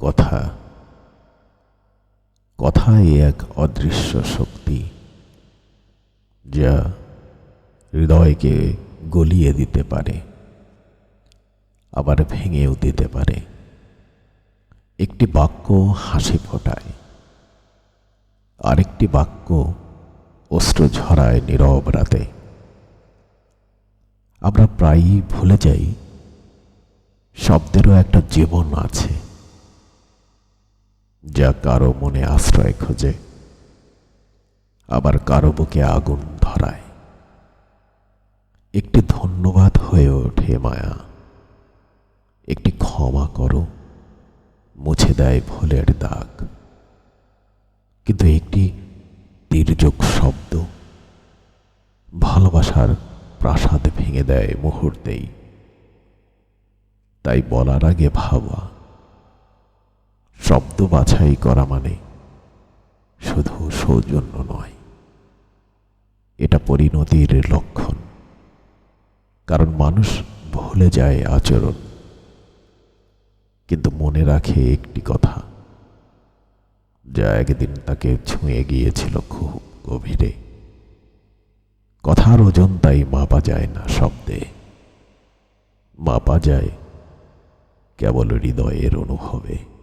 কথা। কথাই এক অদৃশ্য শক্তি, যা হৃদয়কে গলিয়ে দিতে পারে, আবার ভেঙেও দিতে পারে। একটি বাক্য হাসি ফোটায়, আরেকটি বাক্য অস্ত্র ঝরায় নীরব রাতে। আমরা প্রায়ই ভুলে যাই, শব্দেরও একটা জীবন আছে। যা কারও মনে আশ্রয় খোঁজে, আবার কারও বুকে আগুন ধরায়। একটি ধন্যবাদ হয়ে ওঠে মায়া। একটি ক্ষমা করো, মুছে দেয় ভুলের দাগ। কিন্তু একটি তীর্যক শব্দ ভালোবাসার প্রাসাদ ভেঙে দেয় মুহূর্তেই। তাই বলার আগে ভাবা শব্দ বাছাই করা মানে শুধু সৌজন্য নয়। এটা পরিণতির লক্ষণ। কারণ মানুষ ভুলে যায় আচরণ। কিন্তু মনে রাখে একটি কথা। যা একদিন তাকে ছুঁয়ে গিয়েছিল খুব গভীরে। কথার ওজন তাই মাপা যায় না শব্দে। মাপা যায় কেবল হৃদয়ের অনুভবে।